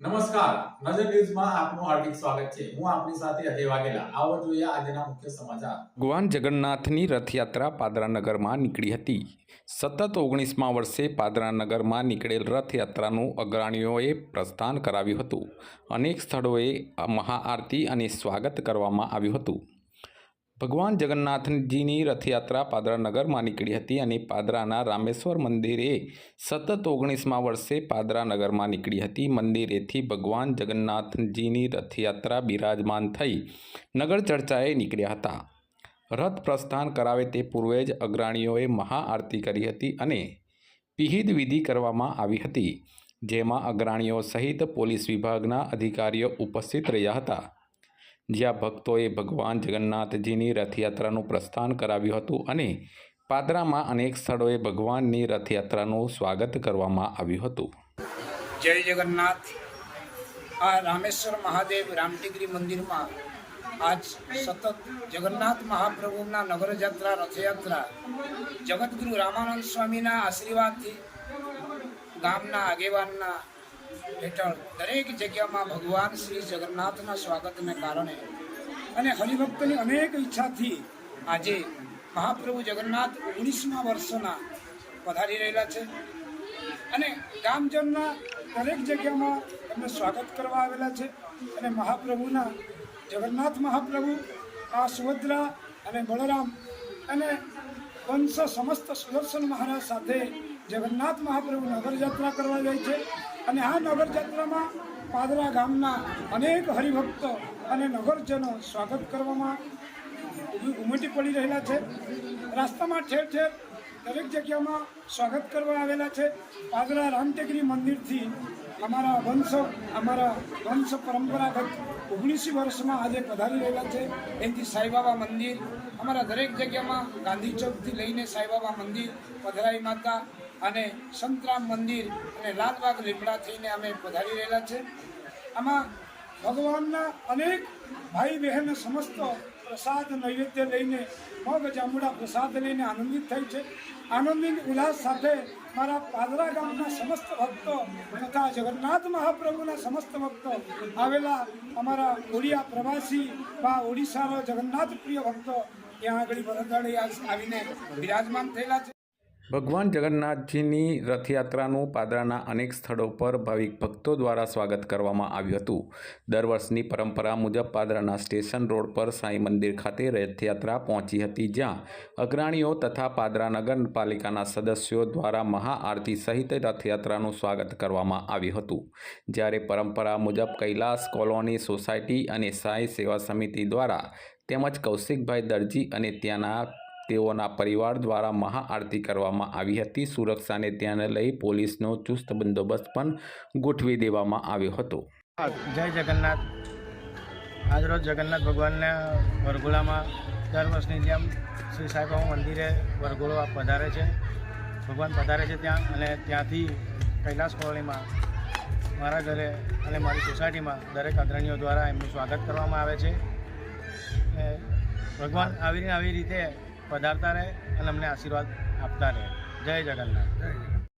નમસ્કાર. નજર ન્યૂઝમાં આપનું હાર્દિક સ્વાગત છે. હું આપની સાથે અજય વાઘેલા. આવો જોઈએ આજના મુખ્ય સમાચાર. ભગવાન જગન્નાથની રથયાત્રા પાદરાનગરમાં નીકળી હતી. સતત ઓગણીસમા વર્ષે પાદરાનગરમાં નીકળેલ રથયાત્રાનું અગ્રણીઓએ પ્રસ્થાન કરાવ્યું હતું. અનેક સ્થળોએ મહાઆરતી અને સ્વાગત કરવામાં આવ્યું હતું. ભગવાન જગન્નાથજીની રથયાત્રા પાદરાનગરમાં નીકળી હતી અને પાદરાના રામેશ્વર મંદિરે સતત ઓગણીસમા વર્ષે પાદરાનગરમાં નીકળી હતી. મંદિરેથી ભગવાન જગન્નાથજીની રથયાત્રા બિરાજમાન થઈ. નગર ચર્ચાએ નીકળ્યા હતા. રથ પ્રસ્થાન કરાવે તે પૂર્વે જ અગ્રણીઓએ મહાઆરતી કરી હતી અને પિહિદ વિધિ કરવામાં આવી હતી, જેમાં અગ્રણીઓ સહિત પોલીસ વિભાગના અધિકારીઓ ઉપસ્થિત રહ્યા હતા. જ્યાં ભક્તોએ ભગવાન જગન્નાથજીની રથયાત્રાનું પ્રસ્થાન કરાવ્યું હતું અને પાદરામાં અનેક સ્થળોએ ભગવાનની રથયાત્રાનું સ્વાગત કરવામાં આવ્યું હતું. જય જગન્નાથ. આ રામેશ્વર મહાદેવ રામટેકરી મંદિરમાં આજ સતત જગન્નાથ મહાપ્રભુના નગરયાત્રા, રથયાત્રા જગતગુરુ રામાનંદ સ્વામીના આશીર્વાદથી ગામના આગેવાનના હેઠળ દરેક જગ્યામાં ભગવાન શ્રી જગન્નાથના સ્વાગતને કારણે અને હરિભક્તની અનેક ઈચ્છાથી આજે મહાપ્રભુ જગન્નાથ ઓગણીસમા વર્ષના પધારી રહેલા છે. અને ગામજનના દરેક જગ્યામાં એમને સ્વાગત કરવા આવેલા છે અને મહાપ્રભુના જગન્નાથ મહાપ્રભુ, આ સુભદ્રા અને બળરામ અને વંશ સમસ્ત સુદર્શન મહારાજ સાથે જગન્નાથ મહાપ્રભુ નગરયાત્રા કરવા જાય છે. અને આ નગરયાત્રામાં પાદરા ગામના અનેક હરિભક્તો અને નગરજનો સ્વાગત કરવામાં ઉમટી પડી રહેલા છે. રાસ્તામાં ઠેર ઠેર દરેક જગ્યામાં સ્વાગત કરવા આવેલા છે. પાદરા રામટેકરી મંદિરથી અમારા વંશ અમારા વંશ પરંપરાગત ઓગણીસી વર્ષમાં આજે પધારી રહેલા છે. એથી સાંઈબાબા મંદિર, અમારા દરેક જગ્યામાં ગાંધી ચોકથી લઈને સાંઈબાબા મંદિર, પધરાઈ માતા અને સંતરામ મંદિર અને લાલબાગ લીમડા થઈને અમે પધારી રહેલા છે. આમાં ભગવાનના અનેક ભાઈ બહેન સમસ્ત પ્રસાદ નૈવેદ્ય લઈને, મગ જાંબુડા પ્રસાદ લઈને આનંદિત થઈ છે. આનંદિત ઉલ્લાસ સાથે મારા પાદરા ગામના સમસ્ત ભક્તો તથા જગન્નાથ મહાપ્રભુના સમસ્ત ભક્તો આવેલા અમારા ઓડિયા પ્રવાસી વા ઓડિશાના જગન્નાથ પ્રિય ભક્તો ત્યાં આગળ વરદાડે આવીને બિરાજમાન થયેલા છે. ભગવાન જગન્નાથજીની રથયાત્રાનું પાદરાના અનેક સ્થળો પર ભાવિક ભક્તો દ્વારા સ્વાગત કરવામાં આવ્યું હતું. દર વર્ષની પરંપરા મુજબ પાદરાના સ્ટેશન રોડ પર સાંઈ મંદિર ખાતે રથયાત્રા પહોંચી હતી જ્યાં અગ્રણીઓ તથા પાદરા નગરપાલિકાના સદસ્યો દ્વારા મહાઆરતી સહિત રથયાત્રાનું સ્વાગત કરવામાં આવ્યું હતું. જ્યારે પરંપરા મુજબ કૈલાસ કોલોની સોસાયટી અને સાંઈ સેવા સમિતિ દ્વારા તેમજ કૌશિકભાઈ દરજી અને ત્યાંના તેઓના પરિવાર દ્વારા મહાઆરતી કરવામાં આવી હતી. સુરક્ષાને ધ્યાને લઈ પોલીસનો ચુસ્ત બંદોબસ્ત પણ ગોઠવી દેવામાં આવ્યો હતો. જય જગન્નાથ. આજરોજ જગન્નાથ ભગવાનના વરઘોડામાં દર વર્ષની જેમ શ્રી સાંઈબાબા મંદિરે વરઘોડો પધારે છે. ભગવાન પધારે છે ત્યાં અને ત્યાંથી કૈલાસ કોલોનીમાં મારા ઘરે અને મારી સોસાયટીમાં દરેક અગ્રણીઓ દ્વારા એમનું સ્વાગત કરવામાં આવે છે. ભગવાન આવી આવી રીતે પધારતા રહે અને અમને આશીર્વાદ આપતા રહે. જય જગન્નાથ.